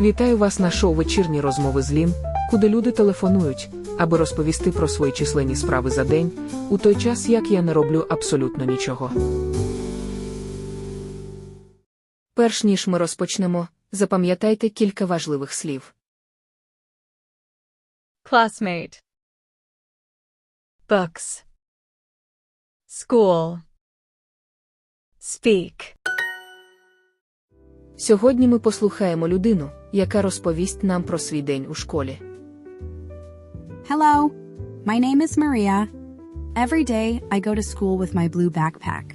Вітаю вас на шоу вечірні розмови з Лін, куди люди телефонують, аби розповісти про свої численні справи за день, у той час як я не роблю абсолютно нічого. Перш ніж ми розпочнемо, запам'ятайте кілька важливих слів. classmate books school speak Сьогодні ми послухаємо людину, яка розповість нам про свій день у школі. Hello, my name is Maria. Every day I go to school with my blue backpack.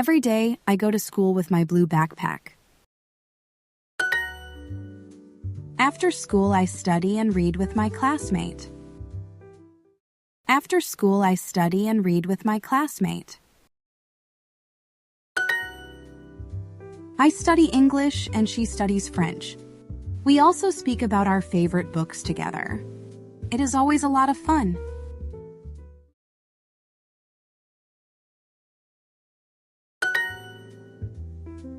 Every day I go to school with my blue backpack. After school, I study and read with my classmate. After school, I study and read with my classmate. I study English and she studies French. We also speak about our favorite books together. It is always a lot of fun.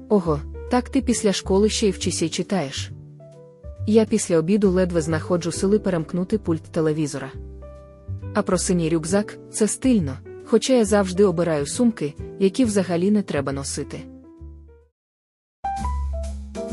Ого, так ти після школи ще й вчися й читаєш. Я після обіду ледве знаходжу сили перемкнути пульт телевізора. А про синій рюкзак це стильно, хоча я завжди обираю сумки, які взагалі не треба носити.